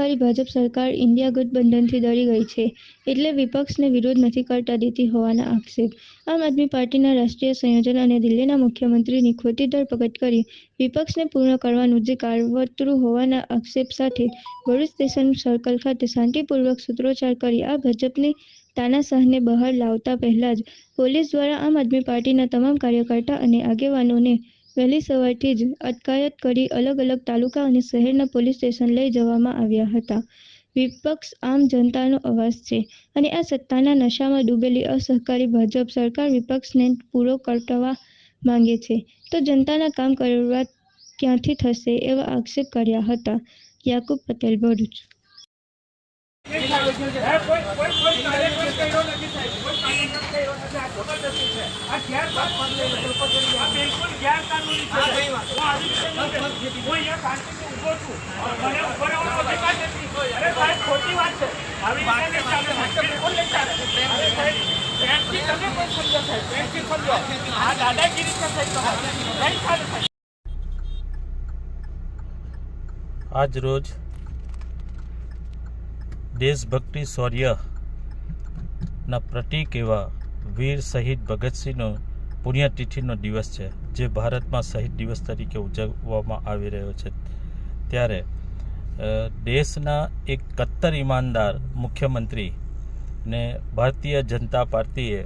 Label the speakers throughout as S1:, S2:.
S1: સત્તાધારી ભાજપ સરકાર ઇન્ડિયા ગઠબંધનથી ડરી ગઈ છે એટલે વિપક્ષને વિરોધ નથી કરતા દેતી હોવાના આક્ષેપ. આમ આદમી પાર્ટીના રાષ્ટ્રીય સંયોજન અને દિલ્હીના મુખ્યમંત્રીની ખોટી ધરપકડ કરી વિપક્ષને પૂર્ણ કરવાનું જે કારવતરું હોવાના આક્ષેપ સાથે ભરૂચ સ્ટેશન સર્કલ ખાતે શાંતિપૂર્વક સૂત્રોચ્ચાર કરી આ ભાજપની તાનાશાહને બહાર લાવતા પહેલા જ પોલીસ દ્વારા આમ આદમી પાર્ટીના તમામ કાર્યકર્તા અને આગેવાનોને વહેલી સવારથી જ અટકાયત કરી અલગ અલગ તાલુકા અને શહેરના પોલીસ સ્ટેશન લઈ જવામાં આવ્યા હતા. વિપક્ષ આમ જનતાનો અવાજ છે અને આ સત્તાના નશામાં ડૂબેલી અસહકારી ભાજપ સરકાર વિપક્ષને પૂરો કરવા માંગે છે. તો જનતાના કામ કરવા ક્યાંથી થશે એવા આક્ષેપ કર્યા હતા. યાકુબ પટેલ, ભરૂચ.
S2: આ
S3: આજ રોજ દેશભક્તિ શૌર્ય ના પ્રતીક એવા વીર શહીદ ભગતસિંહનો પુણ્યતિથિનો દિવસ છે, જે ભારતમાં શહીદ દિવસ તરીકે ઉજવવામાં આવી રહ્યો છે. ત્યારે દેશના એક કટ્ટર ઈમાનદાર મુખ્યમંત્રી ને ભારતીય જનતા પાર્ટીએ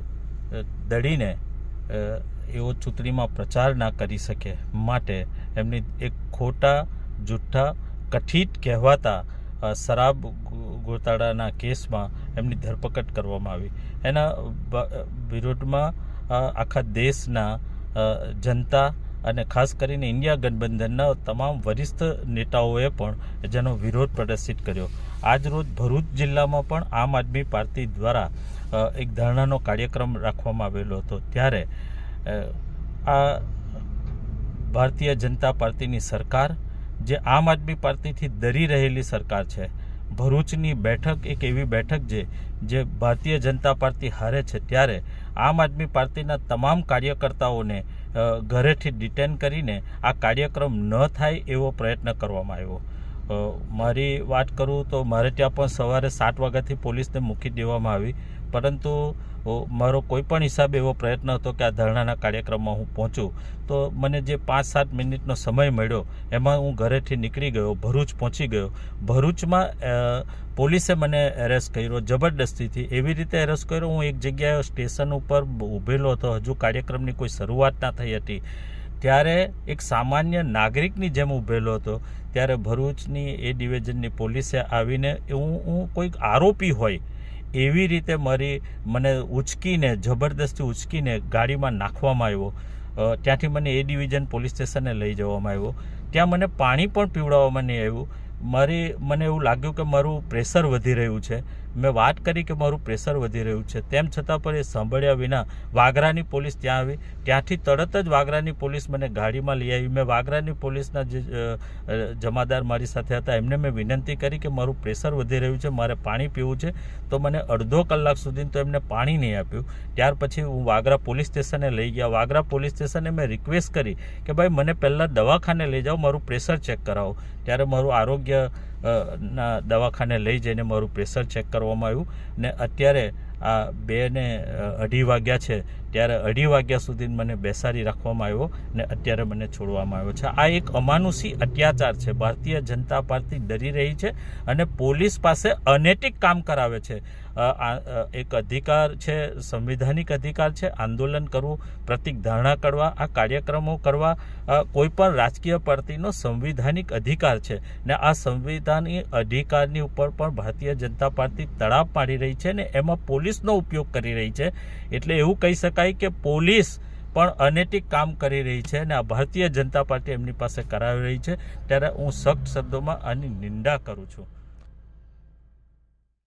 S3: દડીને એવો ચૂંટણીમાં પ્રચાર ના કરી શકે માટે એમની એક ખોટા, જૂઠ્ઠા કથિત કહેવાતા શરાબ ગોતાડાના કેસમાં એમની ધરપકડ કરવામાં આવી. એના વિરોધમાં આખા દેશના જનતા અને ખાસ કરીને ઇન્ડિયા ગઠબંધનના તમામ વરિષ્ઠ નેતાઓએ પણ જેનો વિરોધ પ્રદર્શિત કર્યો. આજરોજ ભરૂચ જિલ્લામાં પણ આમ આદમી પાર્ટી દ્વારા એક ધરણાનો કાર્યક્રમ રાખવામાં આવેલો હતો. ત્યારે આ ભારતીય જનતા પાર્ટીની સરકાર, જે આમ આદમી પાર્ટીથી ડરી રહેલી સરકાર છે ભરૂચની બેઠક એક એવી બેઠક છે, જે ભારતીય જનતા પાર્ટી હારે છે. ત્યારે આમ આદમી પાર્ટીના તમામ કાર્યકર્તાઓને ઘરેથી ડિટેન કરીને આ કાર્યક્રમ ન થાય એવો પ્રયત્ન કરવામાં આવ્યો. મારી વાત કરું તો મારે ત્યાં પણ સવારે સાત વાગ્યાથી પોલીસને મૂકી દેવામાં આવી. પરંતુ મારો કોઈ પણ હિસાબે એવો પ્રયત્ન હતો કે આ ધરણાના કાર્યક્રમમાં હું પહોંચું. તો મને જે પાંચ સાત મિનિટનો સમય મળ્યો, એમાં હું ઘરેથી નીકળી ગયો, ભરૂચ પહોંચી ગયો. ભરૂચમાં પોલીસે મને એરેસ્ટ કર્યો, જબરદસ્તીથી. એવી રીતે એરેસ્ટ કર્યો, હું એક જગ્યાએ સ્ટેશન ઉપર ઊભેલો હતો. હજુ કાર્યક્રમની કોઈ શરૂઆત ના થઈ હતી. ત્યારે એક સામાન્ય નાગરિકની જેમ ઊભેલો હતો. ત્યારે ભરૂચની એ ડિવિઝનની પોલીસે આવીને હું હું કોઈક આરોપી હોય એવી રીતે મારી મને ઉચકીને, જબરદસ્તી ઉચકીને ગાડીમાં નાખવામાં આવ્યો. ત્યાંથી મને એ ડિવિઝન પોલીસ સ્ટેશને લઈ જવામાં આવ્યો. ત્યાં મને પાણી પણ પીવડાવવામાં નહીં આવ્યું. મારી, મને એવું લાગ્યું કે મારું પ્રેશર વધી રહ્યું છે. મેં વાત કરી કે મારું પ્રેશર વધી રહ્યું છે. તેમ છતાં પણ એ સાંભળ્યા વિના વાગરાની પોલીસ ત્યાં આવી. ત્યાંથી તરત જ વાગરાની પોલીસ મને ગાડીમાં લઈ આવી. મેં વાગરાની પોલીસના જે જમાદાર મારી સાથે હતા, એમને મેં વિનંતી કરી કે મારું પ્રેશર વધી રહ્યું છે, મારે પાણી પીવું છે. તો મને અડધો કલાક સુધી તો એમને પાણી નહીં આપ્યું. ત્યાર પછી હું વાગરા પોલીસ સ્ટેશને લઈ ગયા. વાગરા પોલીસ સ્ટેશને મેં રિક્વેસ્ટ કરી કે ભાઈ મને પહેલાં દવાખાને લઈ જાઓ, મારું પ્રેશર ચેક કરાવો. ત્યારે મારું આરોગ્ય ના, દવાખાને લઈ જઈને મારું પ્રેશર ચેક કરવામાં આવ્યું ને અત્યારે આ બે ને અઢી વાગ્યા છે ત્યારે અઢી વાગ્યા સુધી મને બેસાડી રાખવામાં આવ્યો ને અત્યારે મને છોડવામાં આવ્યો છે. આ એક અમાનુષી અત્યાચાર છે. ભારતીય જનતા પાર્ટી ડરી રહી છે અને પોલીસ પાસે અનૈતિક કામ કરાવે છે. એક અધિકાર છે, સંવિધાનિક અધિકાર છે, આંદોલન કરવું, પ્રતિક ધારણા કરવા, આ કાર્યક્રમો કરવા કોઈપણ રાજકીય પાર્ટીનો સંવિધાનિક અધિકાર છે. ને આ સંવિધાનિક અધિકારની ઉપર પણ ભારતીય જનતા પાર્ટી તળાવ પાડી રહી છે ને એમાં પોલીસનો ઉપયોગ કરી રહી છે. એટલે એવું કહી શકાય કે પોલીસ પણ અનૈતિક કામ કરી રહી છે અને આ ભારતીય જનતા પાર્ટી એમની પાસે કરાવી રહી છે. ત્યારે હું સખ્ત શબ્દોમાં આની નિંદા કરું છું.